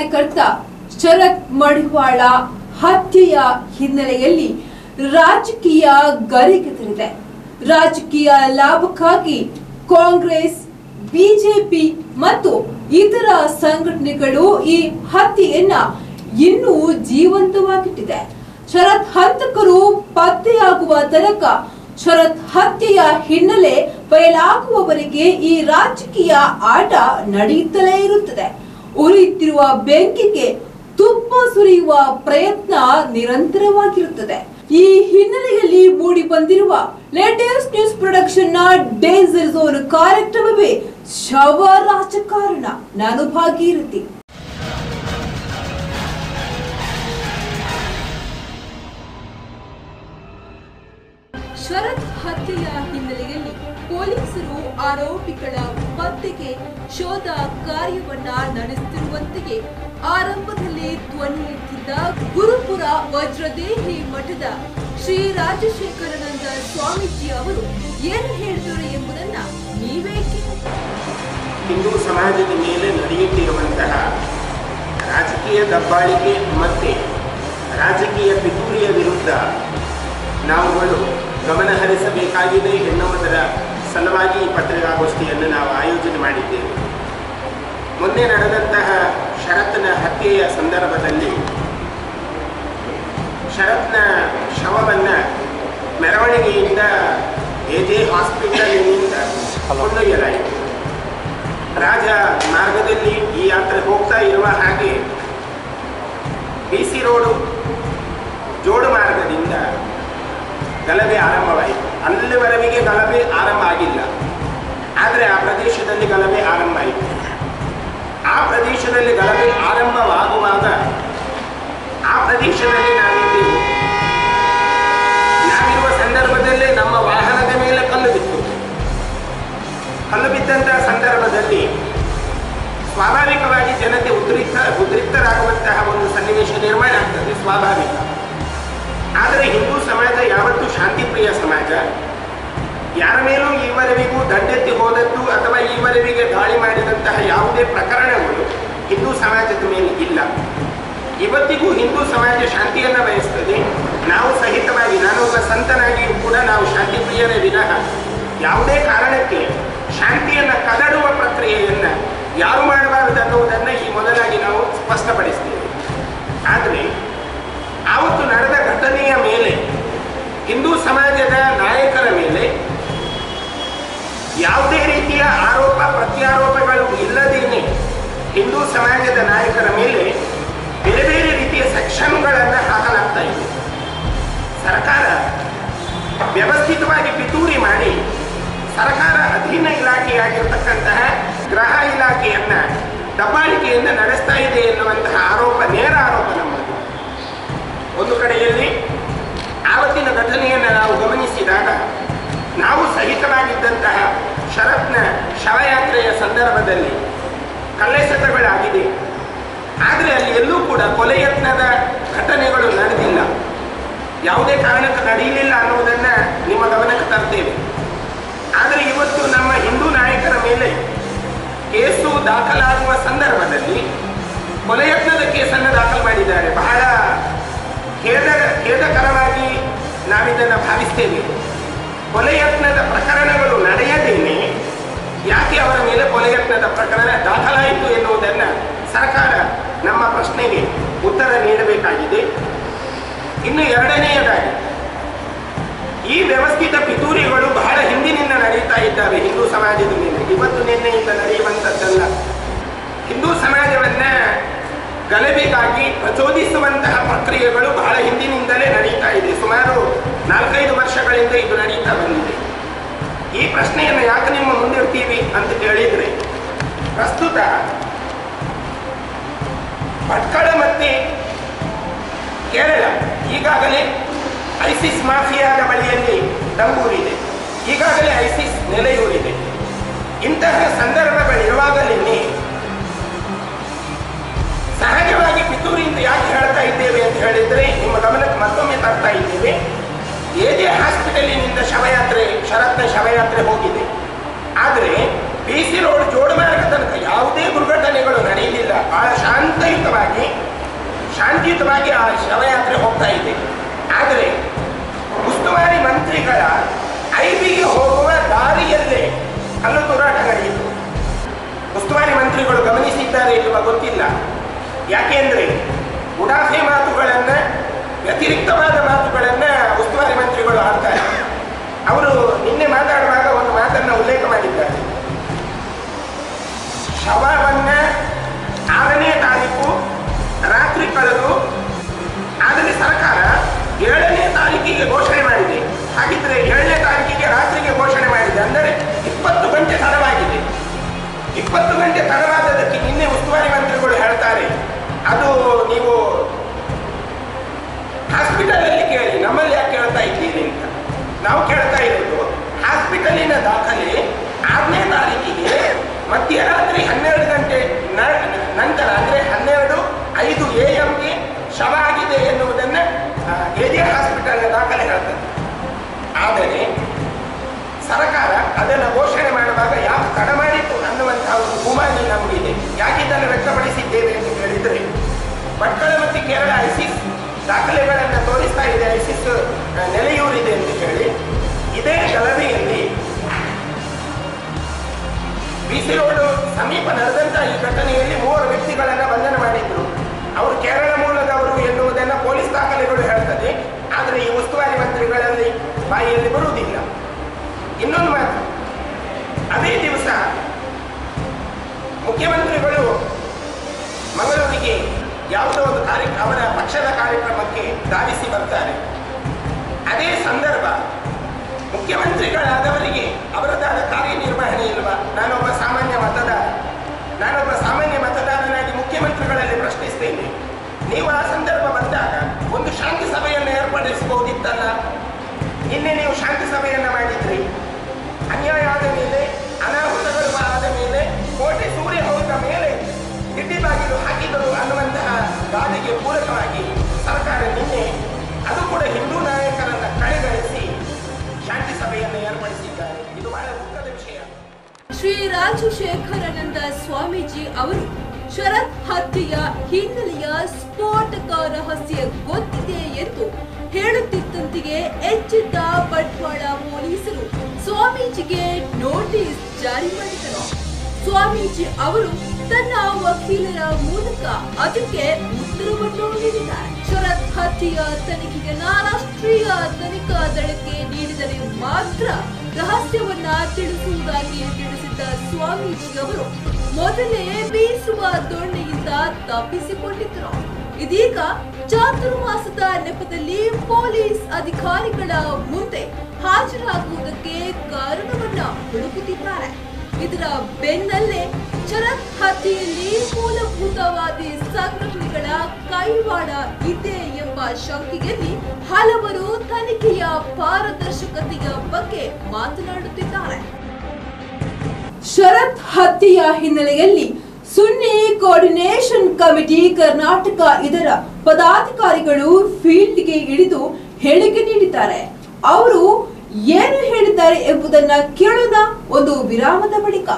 ಕಾರ್ಯಕರ್ತ ಶರತ್ ಮಡಿವಾಳ ಹತ್ಯೆಯ ಹಿನ್ನೆಲೆಯಲ್ಲಿ ರಾಜಕೀಯ ಗರಿಗೆದರಿದೆ ರಾಜಕೀಯ ಲಾಭಕ್ಕಾಗಿ ಕಾಂಗ್ರೆಸ್, ಬಿಜೆಪಿ ಮತ್ತು ಇತರ ಸಂಘಟನೆಗಳು ಈ ಹತ್ಯೆಯನ್ನ ಇನ್ನೂ ಜೀವಂತವಾಗಿಟ್ಟಿದೆ. ಶರತ್ ಹಂತಕರು ಪತ್ತೆಯಾಗುವ ತನಕ ಶರತ್ ಹತ್ಯೆಯ ಹಿನ್ನೆಲೆ ಬಯಲಾಗುವವರೆಗೆ ಈ ರಾಜಕೀಯ ಆಟ ನಡೆಯುತ್ತಲೇ ಇರುತ್ತದೆ. ಉರಿಯುತ್ತಿರುವ ಬೆಂಕಿಗೆ ತುಪ್ಪ ಸುರಿಯುವ ಪ್ರಯತ್ನ ನಿರಂತರವಾಗಿರುತ್ತದೆ. ಈ ಹಿನ್ನೆಲೆಯಲ್ಲಿ ಮೂಡಿ ಬಂದಿರುವ ಲೇಟೆಸ್ಟ್ ನ್ಯೂಸ್ ಪ್ರೊಡಕ್ಷನ್ನ ಡೇಂಜರ್ ಝೋನ್ ಕಾರ್ಯಕ್ರಮವೇ ಶವ ರಾಜಕಾರಣ. ನಾನು ಭಾಗೀರಥಿ. ಶರತ್ ಹತ್ಯೆಯ ಹಿನ್ನೆಲೆಯಲ್ಲಿ ಪೊಲೀಸರು ಆರೋಪಿಗಳ ಪತ್ತೆಗೆ ಶೋಧ ಕಾರ್ಯವನ್ನ ನಡೆಸುತ್ತಿರುವಂತೆಯೇ ಆರಂಭದಲ್ಲಿ ಧ್ವನಿ ಎತ್ತಿದ್ದ ಗುರುಪುರ ವಜ್ರದೇಹಿ ಮಠದ ಶ್ರೀ ರಾಜಶೇಖರಾನಂದ ಸ್ವಾಮೀಜಿ ಅವರು ಏನು ಹೇಳಿದರು ಎಂಬುದನ್ನ ನೀವೇ ಹಿಂದೂ ಸಮಾಜದ ಮೇಲೆ ನಡೆಯುತ್ತಿರುವಂತಹ ರಾಜಕೀಯ ದಬ್ಬಾಳಿಕೆ ಮತ್ತೆ ರಾಜಕೀಯ ಪಿತೂರಿಯ ವಿರುದ್ಧ ನಾವುಗಳು ಗಮನ ಹರಿಸಬೇಕಾಗಿದೆ ಎನ್ನುವುದರ ಸಲುವಾಗಿ ಈ ಪತ್ರಿಕಾಗೋಷ್ಠಿಯನ್ನು ನಾವು ಆಯೋಜನೆ ಮಾಡಿದ್ದೇವೆ. ಮೊನ್ನೆ ನಡೆದಂತಹ ಶರತ್ನ ಹತ್ಯೆಯ ಸಂದರ್ಭದಲ್ಲಿ ಶರತ್ನ ಶವವನ್ನು ಮೆರವಣಿಗೆಯಿಂದ ಎ ಜೆ ಹಾಸ್ಪಿಟಲಿನಿಂದ ಕೊಂಡೊಯ್ಯಲಾಯಿತು. ರಾಜ ಮಾರ್ಗದಲ್ಲಿ ಈ ಯಾತ್ರೆ ಹೋಗ್ತಾ ಇರುವ ಹಾಗೆ ಬಿ ಸಿ ರೋಡು ಜೋಡು ಮಾರ್ಗದಿಂದ ಗಲಭೆ ಆರಂಭವಾಯಿತು. ಅಲ್ಲಿವರೆಗೆ ಗಲಭೆ ಆರಂಭ ಆಗಿಲ್ಲ. ಆದರೆ ಆ ಪ್ರದೇಶದಲ್ಲಿ ಗಲಭೆ ಆರಂಭ ಆಯಿತು. ಆ ಪ್ರದೇಶದಲ್ಲಿ ಗಲಭೆ ಆರಂಭವಾಗುವಾಗ ಆ ಪ್ರದೇಶದಲ್ಲಿ ನಾವಿದ್ದೆವು. ನಾವಿರುವ ಸಂದರ್ಭದಲ್ಲೇ ನಮ್ಮ ವಾಹನದ ಮೇಲೆ ಕಲ್ಲು ಬಿತ್ತು. ಕಲ್ಲು ಬಿದ್ದಂತಹ ಸಂದರ್ಭದಲ್ಲಿ ಸ್ವಾಭಾವಿಕವಾಗಿ ಜನತೆ ಉದ್ರಿಕ್ತ, ಉದ್ರಿಕ್ತರಾಗುವಂತಹ ಒಂದು ಸನ್ನಿವೇಶ ನಿರ್ಮಾಣ ಆಗ್ತದೆ, ಸ್ವಾಭಾವಿಕ. ಆದರೆ ಹಿಂದೂ ಸಮಾಜ ಶಾಂತಿಪ್ರಿಯ ಸಮಾಜ, ಯಾರ ಮೇಲೂ ಈವರೆವಿಗೂ ದಂಡೆತ್ತಿ ಹೋದದ್ದು ಅಥವಾ ಈವರೆವಿಗೆ ದಾಳಿ ಮಾಡಿದಂತಹ ಯಾವುದೇ ಪ್ರಕರಣಗಳು ಹಿಂದೂ ಸಮಾಜದ ಮೇಲೆ ಇಲ್ಲ. ಇವತ್ತಿಗೂ ಹಿಂದೂ ಸಮಾಜ ಶಾಂತಿಯನ್ನು ಬಯಸ್ತದೆ. ನಾವು ಸಹಿತವಾಗಿ ನಾನು ಒಬ್ಬ ಸಂತನಾಗಿಯೂ ಕೂಡ ನಾವು ಶಾಂತಿಪ್ರಿಯರೇ ವಿನಃ ಯಾವುದೇ ಕಾರಣಕ್ಕೆ ಶಾಂತಿಯನ್ನು ಕದಡುವ ಪ್ರಕ್ರಿಯೆಯನ್ನು ಯಾರು ಮಾಡಬಾರದು ಅನ್ನುವುದನ್ನು ಈ ಮೊದಲಾಗಿ ನಾವು ಸ್ಪಷ್ಟಪಡಿಸ್ತೇವೆ. ಆದರೆ ಆವತ್ತು ನಡೆದ ಘಟನೆಯ ಮೇಲೆ ಹಿಂದೂ ಸಮಾಜದ ನಾಯಕರ ಮೇಲೆ ಯಾವುದೇ ರೀತಿಯ ಆರೋಪ, ಪ್ರತ್ಯಾರೋಪಗಳು ಇಲ್ಲದೇನೆ ಹಿಂದೂ ಸಮಾಜದ ನಾಯಕರ ಮೇಲೆ ಬೇರೆ ಬೇರೆ ರೀತಿಯ ಸೆಕ್ಷನ್ಗಳನ್ನು ಹಾಕಲಾಗ್ತಾ ಇದೆ. ಸರ್ಕಾರ ವ್ಯವಸ್ಥಿತವಾಗಿ ಪಿತೂರಿ ಮಾಡಿ ಸರ್ಕಾರ ಅಧೀನ ಇಲಾಖೆಯಾಗಿರ್ತಕ್ಕಂತಹ ಗೃಹ ಇಲಾಖೆಯನ್ನ ದಬ್ಬಾಳಿಕೆಯಿಂದ ನಡೆಸ್ತಾ ಇದೆ ಎನ್ನುವಂತಹ ಆರೋಪ, ನೇರ ಆರೋಪ ನಮ್ಮದು ಒಂದು ಕಡೆಯಲ್ಲಿ ಆವತ್ತಿನ ಘಟನೆಯನ್ನು ನಾವು ಗಮನಿಸಿದಾಗ ನಾವು ಸಹಿತವಾಗಿದ್ದಂತಹ ಶರತ್ನ ಶವಯಾತ್ರೆಯ ಸಂದರ್ಭದಲ್ಲಿ ಕಲ್ಲೆಸೆತಗಳಾಗಿದೆ ಆದರೆ ಅಲ್ಲಿ ಎಲ್ಲೂ ಕೂಡ ಕೊಲೆ ಯತ್ನದ ಘಟನೆಗಳು ನಡೆದಿಲ್ಲ. ಯಾವುದೇ ಕಾರಣಕ್ಕೆ ನಡೆಯಲಿಲ್ಲ ಅನ್ನುವುದನ್ನು ನಿಮ್ಮ ಗಮನಕ್ಕೆ ತರ್ತೇವೆ. ಆದರೆ ಇವತ್ತು ನಮ್ಮ ಹಿಂದೂ ನಾಯಕರ ಮೇಲೆ ಕೇಸು ದಾಖಲಾಗುವ ಸಂದರ್ಭದಲ್ಲಿ ಕೊಲೆ ಯತ್ನದ ಕೇಸನ್ನು ದಾಖಲು ಮಾಡಿದ್ದಾರೆ. ಬಹಳ ಖೇದ, ಖೇದಕರವಾಗಿ ನಾವಿದನ್ನು ಭಾವಿಸ್ತೇವೆ. ಕೊಲೆ ಪ್ರಕರಣ ದಾಖಲಾಯಿತು ಎನ್ನುವುದನ್ನು ಸರ್ಕಾರ ನಮ್ಮ ಪ್ರಶ್ನೆಗೆ ಉತ್ತರ ನೀಡಬೇಕಾಗಿದೆ. ಇನ್ನು ಎರಡನೆಯದಾಗಿ, ಈ ವ್ಯವಸ್ಥಿತ ಪಿತೂರಿಗಳು ಬಹಳ ಹಿಂದಿನಿಂದ ನಡೀತಾ ಇದ್ದಾವೆ ಹಿಂದೂ ಸಮಾಜದ ಮೇಲೆ. ಇವತ್ತು ನಿನ್ನೆಯಿಂದ ನಡೆಯುವಂಥದ್ದಲ್ಲ. ಹಿಂದೂ ಸಮಾಜವನ್ನ ಗಲಭೆಗಾಗಿ ಪ್ರಚೋದಿಸುವಂತಹ ಪ್ರಕ್ರಿಯೆಗಳು ಬಹಳ ಹಿಂದಿನಿಂದಲೇ ನಡೀತಾ ಇದೆ. ಸುಮಾರು ನಾಲ್ಕೈದು ವರ್ಷಗಳಿಂದ ಇದು ನಡೀತಾ ಬಂದಿದೆ. ಈ ಪ್ರಶ್ನೆಯನ್ನು ಯಾಕೆ ನಿಮ್ಮ ಮುಂದಿರ್ತೀವಿ ಅಂತ ಕೇಳಿದ್ರೆ ಪ್ರಸ್ತುತ ಭಟ್ಕಳ ಮತ್ತೆ ಕೇರಳ, ಈಗಾಗಲೇ ಐಸಿಸ್ ಮಾಫಿಯಾದ ಬಳಿಯಲ್ಲಿ ನಂಬೂರಿದೆ ಈಗಾಗಲೇ ಐಸಿಸ್ ನೆಲೆಯೂರಿದೆ. ಇಂತಹ ಸಂದರ್ಭಗಳಿರುವಾಗಲೇ ಸಹಜವಾಗಿ ಪಿತೂರಿಯಿಂದ ಯಾಕೆ ಹೇಳ್ತಾ ಇದ್ದೇವೆ ಅಂತ ಹೇಳಿದ್ರೆ ನಿಮ್ಮ ಗಮನಕ್ಕೆ ಮತ್ತೊಮ್ಮೆ ತರ್ತಾ ಇದ್ದೇವೆ. ಎ ಜೆ ಹಾಸ್ಪಿಟಲಿನಿಂದ ಶವಯಾತ್ರೆ, ಶರತ್ನ ಶವಯಾತ್ರೆ ಹೋಗಿದೆ. ಆದರೆ ಬಿ ಸಿ ರೋಡ್ ಜೋಡುಮಾರ್ಗ ತನಕ ಯಾವುದೇ ದುರ್ಘಟನೆಗಳು ನಡೆಯಲಿಲ್ಲ. ಬಹಳ ಶಾಂತಯುತವಾಗಿ, ಶಾಂತಿಯುತವಾಗಿ ಆ ಶವಯಾತ್ರೆ ಹೋಗ್ತಾ ಇದೆ. ಆದರೆ, ಉಸ್ತುವಾರಿ ಮಂತ್ರಿಗಳ ಐಬಿಗೆ ಹೋಗುವ ದಾರಿಯಲ್ಲೇ ಕಲ್ಲು ತೂರಾಟ ನಡೆಯಿತು. ಉಸ್ತುವಾರಿ ಮಂತ್ರಿಗಳು ಗಮನಿಸಿದ್ದಾರೆ ಎನ್ನುವ ಗೊತ್ತಿಲ್ಲ. ಯಾಕೆಂದ್ರೆ ಉಡಾಫೆ ಮಾತುಗಳನ್ನ ವ್ಯತಿರಿಕ್ತವಾದ ಮಾತುಗಳನ್ನ ಉಸ್ತುವಾರಿ ಮಂತ್ರಿಗಳು ಆಡ್ತಾರೆ ಅವರು ನಿನ್ನೆ ಮಾತಾಡುವಾಗ ಒಂದು ಮಾತನ್ನ ಉಲ್ಲೇಖ ಮಾಡಿದ್ದಾರೆ ಶವವನ್ನ ಆರನೇ ತಾರೀಕು, ರಾತ್ರಿ ಕಳೆದು ಆದರೆ ಸರ್ಕಾರ ಏಳನೇ ತಾರೀಕಿಗೆ ಘೋಷಣೆ ಮಾಡಿದೆ. ಹಾಗಿದ್ರೆ ಏಳನೇ ತಾರೀಕಿಗೆ ರಾತ್ರಿಗೆ ಘೋಷಣೆ ಮಾಡಿದೆ. ಅಂದರೆ ಇಪ್ಪತ್ತು ಗಂಟೆ ತಡವಾಗಿದೆ. ಇಪ್ಪತ್ತು ಗಂಟೆ ತಡವಾದದಕ್ಕೆ ನಿನ್ನೆ ಉಸ್ತುವಾರಿ ಮಂತ್ರಿಗಳು ಹೇಳ್ತಾರೆ ಅದು ನೀವು ಹಾಸ್ಪಿಟಲ್ ಅಲ್ಲಿ ಕೇಳಿ ನಮ್ಮಲ್ಲಿ ಯಾಕೆ ಕೇಳ್ತಾ ಇದ್ದೀರಿ ಅಂತ ನಾವು ಕೇಳ್ತಾ ಇರೋದು ಹಾಸ್ಪಿಟಲಿನ ದಾಖಲೆ ಆರನೇ ತಾರೀಕಿಗೆ ಮಧ್ಯರಾತ್ರಿ ಹನ್ನೆರಡು ಗಂಟೆ ನ- ನಂತರ ಅಂದ್ರೆ ಹನ್ನೆರಡು ಐದು ಎ ಎಂಗೆ ಶವ ಎನ್ನುವುದನ್ನ ಹಾಸ್ಪಿಟಲ್ ಹಾಸ್ಪಿಟಲ್ನ ದಾಖಲೆ ಹೇಳ್ತದೆ ಆದರೆ, ಸರ್ಕಾರ ಅದನ್ನು ಘೋಷಣೆ ಮಾಡುವಾಗ ಯಾವ ತಡ ಮಾಡಿತು ಅನ್ನುವಂತಹ ಒಂದು ಗುಮಾನಿ ನಮಗಿದೆ ಯಾಕೆ ಇದನ್ನು ವ್ಯಕ್ತಪಡಿಸಿದ್ದೇವೆ ಎಂದು ಹೇಳಿದರೆ ಭಟ್ಕಳ ಮತ್ತು ಕೇರಳ ಐಸಿಸ್ ದಾಖಲೆಗಳನ್ನು ತೋರಿಸ್ತಾ ಇದೆ, ಐಸಿಸ್ ನೆಲೆಯೂರಿದೆ ಎಂದು ಹೇಳಿ, ಇದೇ ಗಲಭೆಯಲ್ಲಿ ಬಿಸಿ ರೋಡ್ ಸಮೀಪ ನಡೆದಂತಹ ಈ ಘಟನೆಯಲ್ಲಿ ಮೂವರು ವ್ಯಕ್ತಿಗಳನ್ನು ಬಂಧನ ಮಾಡಿದ್ರು. ಅವರು ಕೇರಳ ದಾಖಲೆಗಳು ಹೇಳ್ತದೆ, ಆದರೆ ಈ ಉಸ್ತುವಾರಿ ಮಂತ್ರಿಗಳಲ್ಲಿ ಬಾಯಿಯಲ್ಲಿ ಬರುವುದಿಲ್ಲ. ಇನ್ನೊಂದು ಮಾತು, ಅದೇ ದಿವಸ ಮುಖ್ಯಮಂತ್ರಿಗಳು ಮಂಗಳೂರಿಗೆ ಯಾವುದೋ ಒಂದು ಕಾರ್ಯ ಅವರ ಪಕ್ಷದ ಕಾರ್ಯಕ್ರಮಕ್ಕೆ ಧಾವಿಸಿ ಬರ್ತಾರೆ. ಅದೇ ಸಂದರ್ಭ ಮುಖ್ಯಮಂತ್ರಿಗಳಾದವರಿಗೆ ರಾಜಶೇಖರಾನಂದ ಸ್ವಾಮೀಜಿ ಅವರು ಶರತ್ ಹತ್ಯೆಯ ಹಿನ್ನೆಲೆಯ ಸ್ಫೋಟಕ ರಹಸ್ಯ ಗೊತ್ತಿದೆ ಎಂದು ಹೇಳುತ್ತಿದ್ದಂತೆಯೇ ಎಚ್ಚಿದ್ದ ಬಂಟ್ವಾಳ ಪೊಲೀಸರು ಸ್ವಾಮೀಜಿಗೆ ನೋಟಿಸ್ ಜಾರಿ ಮಾಡಿದರು. ಸ್ವಾಮೀಜಿ ಅವರು ತನ್ನ ವಕೀಲರ ಮೂಲಕ ಅದಕ್ಕೆ ಉತ್ತರವನ್ನು ನೀಡಿದ್ದಾರೆ. ಶರತ್ ಹತ್ಯೆಯ ತನಿಖೆಗೆ ರಾಷ್ಟ್ರೀಯ ತನಿಖಾ ದಳಕ್ಕೆ ನೀಡಿದರೆ ಮಾತ್ರ ರಹಸ್ಯವನ್ನ ತಿಳಿಸುವುದಾಗಿ ತಿಳಿಸಿದ್ದ ಸ್ವಾಮೀಜಿ ಮೊದಲೇ ಬೀಸುವ ದೊಣ್ಣೆಯಿಂದ ತಪ್ಪಿಸಿಕೊಂಡಿದ್ದರು. ಇದೀಗ ಚಾತುರ್ಮಾಸದ ನೆಪದಲ್ಲಿ ಪೊಲೀಸ್ ಅಧಿಕಾರಿಗಳ ಮುಂದೆ ಹಾಜರಾಗುವುದಕ್ಕೆ ಕಾರಣವನ್ನ ಹುಡುಕುತ್ತಿದ್ದಾರೆ. ಇದರ ಬೆನ್ನಲ್ಲೇ ಚರತ್ ಹತ್ಯೆಯಲ್ಲಿ ಮೂಲಭೂತವಾದಿ ಸಂಘಟನೆಗಳ ಕೈವಾಡ ಇದೆ ಎಂಬ ಶಂಕೆಯಲ್ಲಿ ಹಲವರು ತನಿಖೆಯ ಪಾರದರ್ಶಕತೆಯ ಬಗ್ಗೆ ಮಾತನಾಡುತ್ತಿದ್ದಾರೆ. ಶರತ್ ಹತ್ಯೆಯ ಹಿನ್ನೆಲೆಯಲ್ಲಿ ಸುನ್ನಿ ಕೋಆರ್ಡಿನೇಷನ್ ಕಮಿಟಿ ಕರ್ನಾಟಕ ಇದರ ಪದಾಧಿಕಾರಿಗಳು ಫೀಲ್ಡ್ಗೆ ಇಳಿದು ಹೇಳಿಕೆ ನೀಡಿದ್ದಾರೆ. ಅವರು ಏನು ಹೇಳಿದ್ದಾರೆ ಎಂಬುದನ್ನ ಕೇಳೋಣ ಒಂದು ವಿರಾಮದ ಬಳಿಕ.